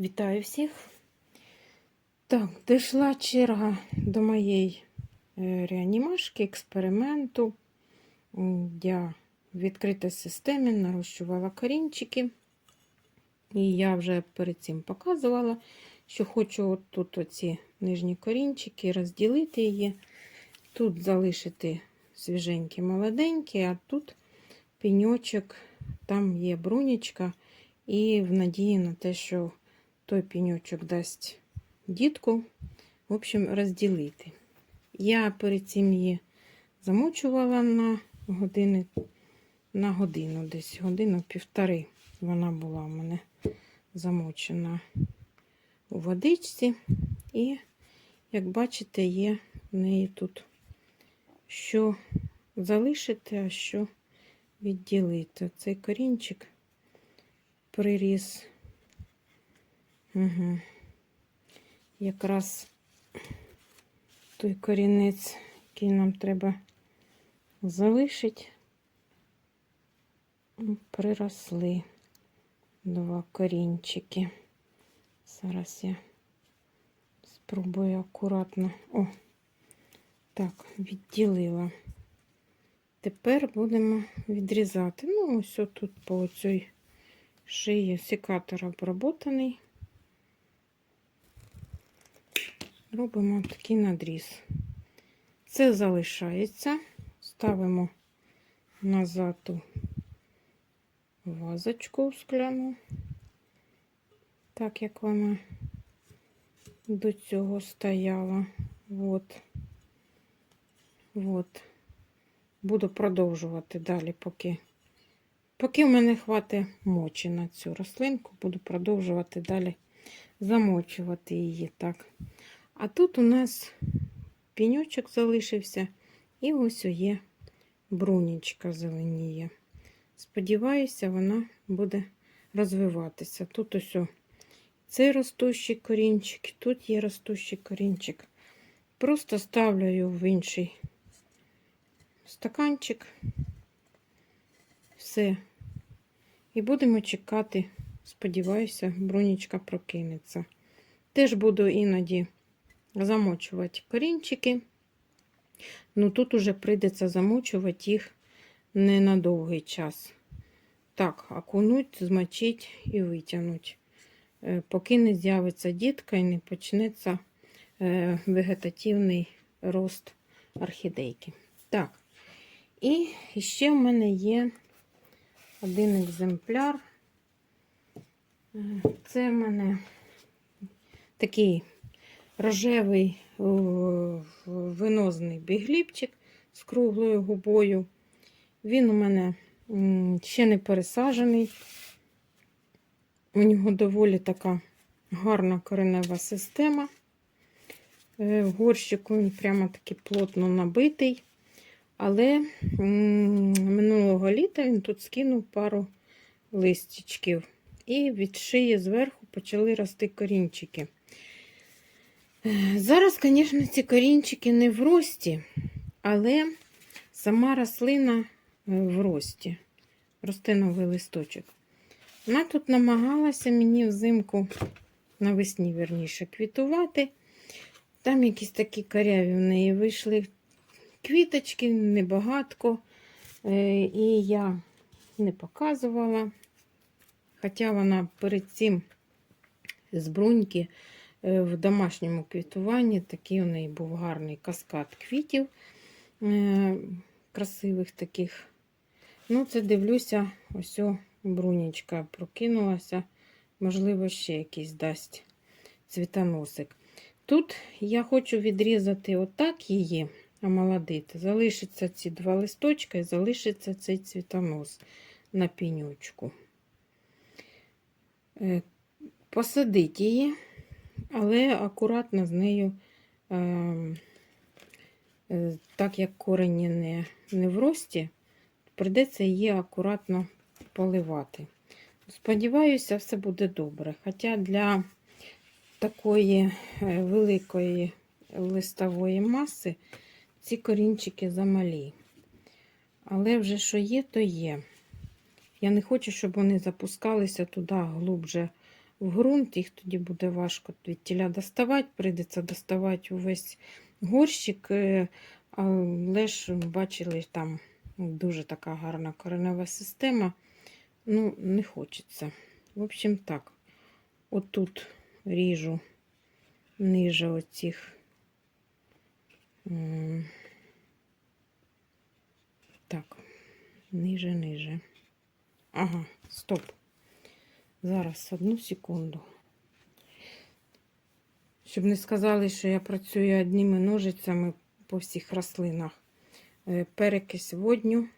Вітаю всіх. Так, дійшла черга до моєї е, реанімашки, експерименту. Я в відкритій системі нарощувала корінчики. І я вже перед цим показувала, що хочу от тут оці нижні корінчики розділити її. Тут залишити свіженькі, молоденькі, а тут пеньочок, там є брунічка. І в надії на те, що той пеньочок дасть дітку, в общем, розділити. Я перед цим її замочувала на години, на годину, десь годину півтори. Вона була в мене замочена у водичці. І, як бачите, є в неї тут що залишити, а що відділити. Цей корінчик приріс. Угу. Якраз той корінець, який нам треба залишити, приросли два корінчики. Зараз я спробую акуратно. О, так, відділила. Тепер будемо відрізати. Ну, ось тут по цій шиї секатор обработаний. Робимо такий надріз. Це залишається. Ставимо назад у вазочку скляну, так як вона до цього стояла. От. От. Буду продовжувати далі, поки Поки в мене хватить мочі на цю рослинку, буду продовжувати далі замочувати її так. А тут у нас піньочок залишився, і ось є брунічка зеленіє. Сподіваюся, вона буде розвиватися. Тут ось цей ростущий корінчик, тут є ростущий корінчик. Просто ставлю його в інший стаканчик. Все. І будемо чекати, сподіваюся, бронічка прокинеться. Теж буду іноді замочувати корінчики. Ну тут уже прийдеться замочувати їх не на довгий час. Так, окунуть, змочить і витягнуть. Е, Поки не з'явиться дітка і не почнеться е, вегетативний рост орхідейки. Так, і ще в мене є один екземпляр. Е, Це в мене такий рожевий винозний бігліпчик з круглою губою. Він у мене ще не пересаджений. У нього доволі така гарна коренева система. Е, В горщику він прямо таки плотно набитий. Але минулого літа він тут скинув пару листячків. І від шиї зверху почали рости корінчики. Зараз, звісно, ці корінчики не в рості, але сама рослина е, в рості. Росте новий листочок. Вона тут намагалася мені взимку, навесні, верніше, квітувати. Там якісь такі коряві в неї вийшли квіточки, небагатко. Е, І я не показувала. Хоча вона перед цим з бруньки в домашньому квітуванні такий у неї був гарний каскад квітів е, красивих таких. Ну, це дивлюся, ось брунічка прокинулася. Можливо, ще якийсь дасть цвітоносик. Тут я хочу відрізати отак її, омолодити. Залишиться ці два листочка і залишиться цей цвітонос на пінючку. Е, Посадити її, але акуратно з нею, е, е, так як корені не, не в рості, прийдеться її акуратно поливати. Сподіваюся, все буде добре. Хоча для такої е, великої листової маси ці корінчики замалі. Але вже що є, то є. Я не хочу, щоб вони запускалися туди глубже в ґрунт, їх тоді буде важко від тіля доставати, прийдеться доставати увесь горщик. е, Але ж бачили, там дуже така гарна коренева система. Ну, не хочеться. В общем, так. Отут ріжу ниже оцих. Так, ниже, ниже. Ага, стоп. Зараз одну секунду. Щоб не сказали, що я працюю одними ножицями по всіх рослинах. Е, Перекись водню,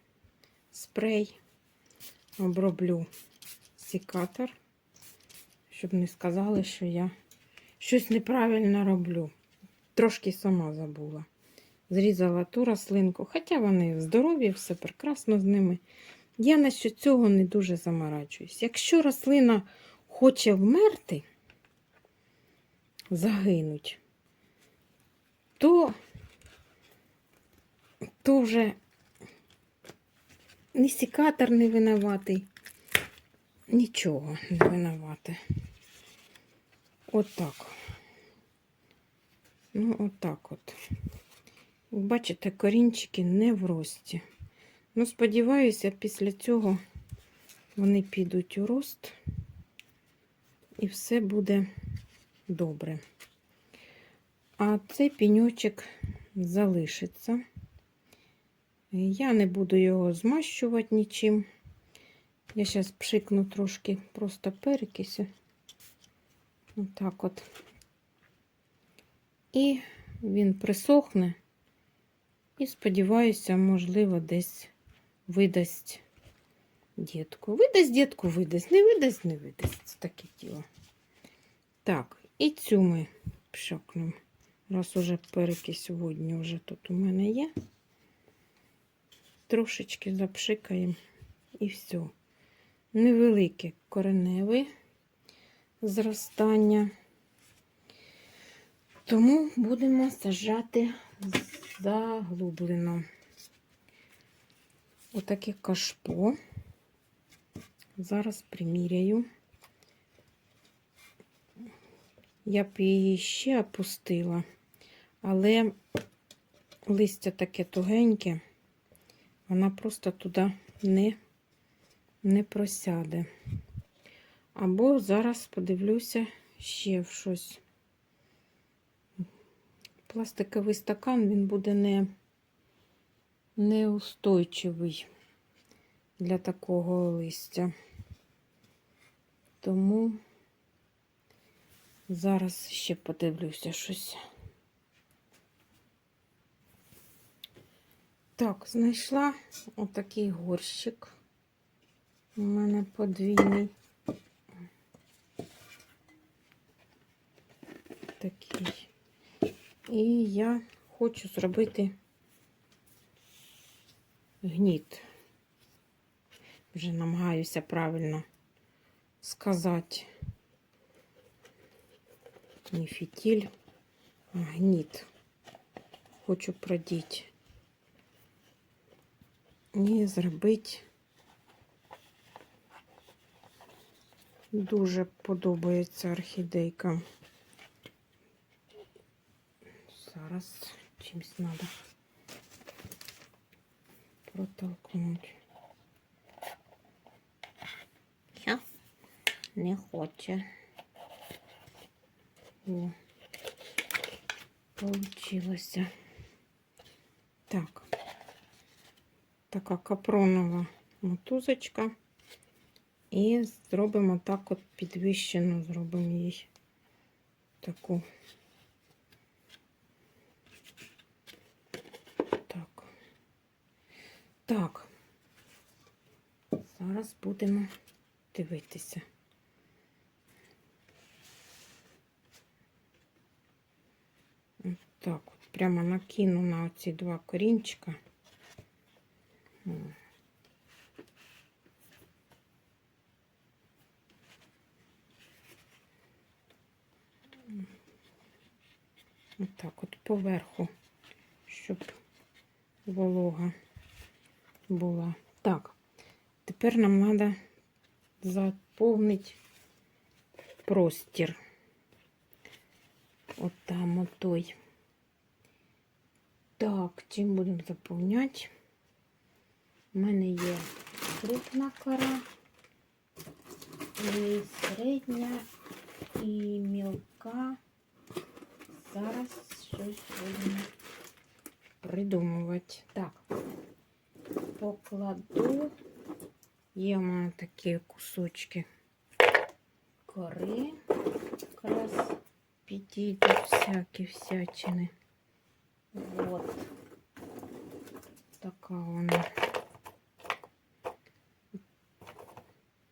спрей, оброблю секатор, щоб не сказали, що я щось неправильно роблю. Трошки сама забула. Зрізала ту рослинку, хоча вони здорові, все прекрасно з ними. Я насчет цього не дуже заморачуюсь. Якщо рослина хоче вмерти, загинуть, то, то вже ні секатор не винуватий, нічого не винувати. Отак. Ну, отак от. Бачите, корінчики не в рості. Ну, сподіваюся, після цього вони підуть у рост і все буде добре. А цей піньочок залишиться. Я не буду його змащувати нічим. Я зараз пшикну трошки просто перекисю. Отак от. І він присохне. І сподіваюся, можливо, десь видасть дітку. Видасть дітку, видасть, не видасть, не видасть. Це таке діло. Так, і цю ми пшокнемо. Раз уже перекись водню вже тут у мене є. Трошечки запшикаємо і все. Невелике кореневе зростання. Тому будемо сажати заглублено. Отаке кашпо. Зараз приміряю. Я б її ще опустила, але листя таке тугеньке, вона просто туди не, не просяде. Або зараз подивлюся ще в щось. Пластиковий стакан, він буде не, неустойчивий для такого листя. Тому зараз ще подивлюся щось. Так, знайшла отакий горщик. У мене подвійний. Такий. І я хочу зробити гніт. Вже намагаюся правильно сказати. Не фітіль, а гніт. Хочу продіти. І зробити. Дуже подобається орхідейка. Зараз чимось треба протолкнути. Ща не хоче. О, получилося. Так, така капронова мотузочка. І зробимо так от підвищену, зробимо їй таку. Так. Так. Зараз будемо дивитися. От Так, от прямо накину на оці два корінчика. Отак от поверху, щоб волога була. Так, тепер нам треба заповнити простір. От там отой. Так, чим будемо заповняти? У мене є крупна кора, і середня, і мілка. Зараз щось будемо придумувати. Так, Покладу. Є у мене такі кусочки кори. Якраз підійдуть всякі всячини. Вот. Така вона.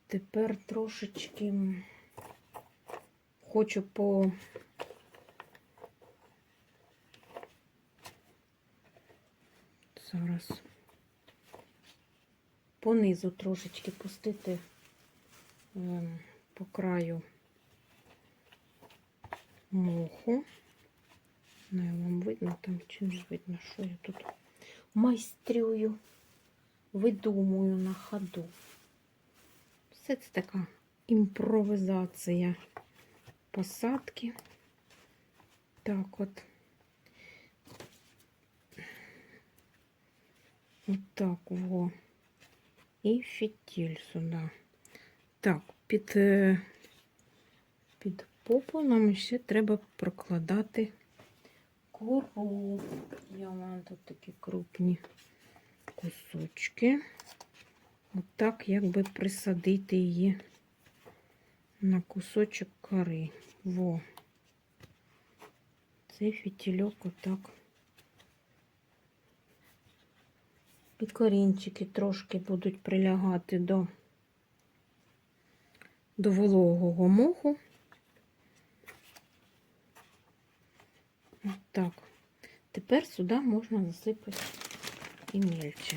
Тепер трошечки хочу по зараз понизу трошечки пустити ем, по краю моху. Не вам видно там чи не видно, що я тут майстрюю, видумую на ходу. Все це така імпровізація посадки. Так от. От во. І фітіль сюди. Так, під, е, під попу нам ще треба прокладати кору. Я маю тут такі крупні кусочки. Отак, якби присадити її на кусочок кори. Во. Цей фітільок отак. І корінчики трошки будуть прилягати до, до вологого моху. Так. Тепер сюди можна засипати і мельче.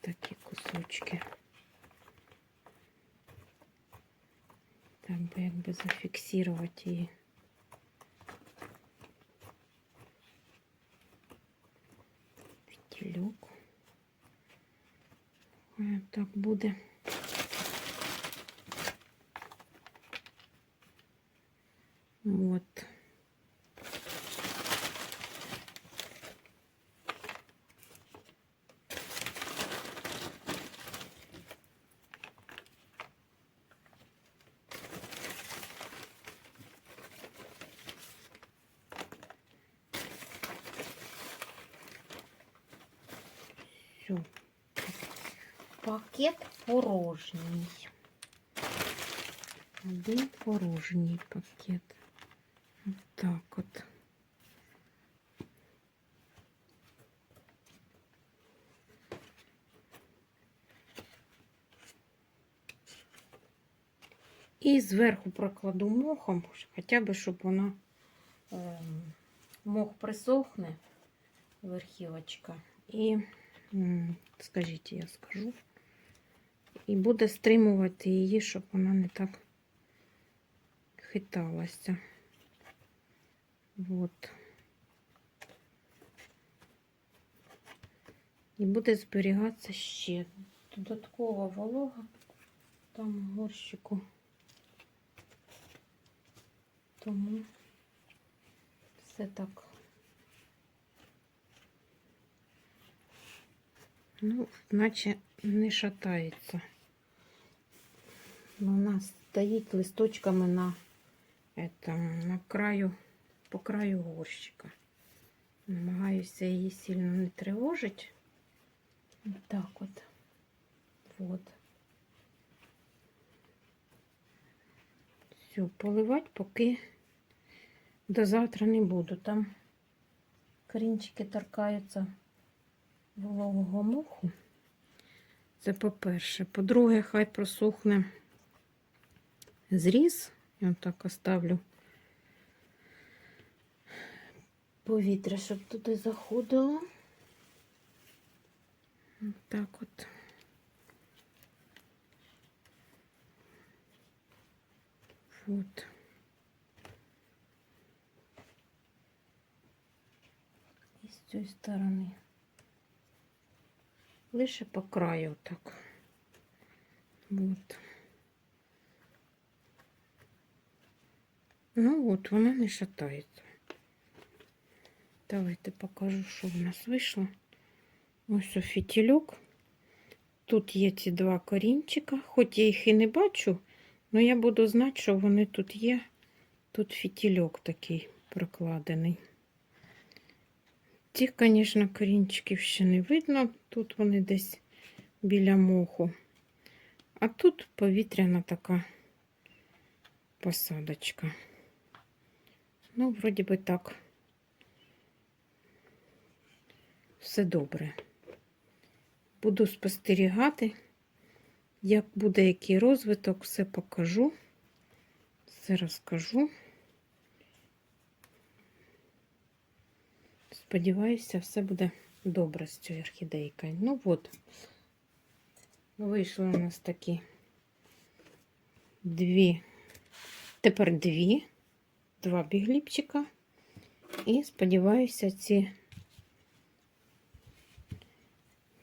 Такі кусочки. Так би якби зафіксувати її. Ой, Так буде. Вот. Пакет порожній. Один порожній пакет. Так от. І зверху прокладу мохом, хоча б, щоб вона е, мох присохне, верхівочка, і, м, скажіть, я скажу, І буде стримувати її, щоб вона не так хиталася. Вот. І буде зберігатися ще додаткова волога там горщику. Тому все так. Ну, наче не шатається. Вона стоїть листочками на, этом, на краю по краю горщика. Намагаюся її сильно не тривожити. От так от. Вот. Все, поливати поки до завтра не буду. Там корінчики торкаються вологого муху. Це по-перше. По-друге, хай просохне зріз. Я так оставлю повітря, щоб туди заходило. Так от. От. І з цієї сторони. Лише по краю так. От. Ну от, вона не шатається. Давайте покажу, що в нас вийшло. Ось фітільок. Тут є ці два корінчика, хоч я їх і не бачу, але я буду знати, що вони тут є. Тут фітільок такий прокладений. Тих, звісно, корінчиків ще не видно. Тут вони десь біля моху. А тут повітряна така посадочка. Ну, вроді би так. Все добре. Буду спостерігати, як буде який розвиток, все покажу, все розкажу. Сподіваюся, все буде добре з цією орхідейкою. Ну от, вийшли у нас такі дві, тепер дві, два бігліпчика. І сподіваюся, ці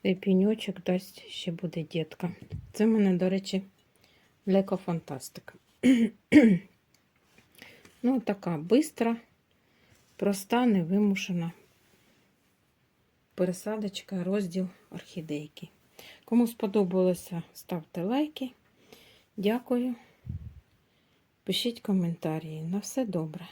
цей піньочок дасть ще буде дітка. Це в мене, до речі, лекофантастика. ну, така бистра, проста, невимушена пересадочка, розділ орхідейки. Кому сподобалося, ставте лайки. Дякую. Пишіть коментарі. На все добре.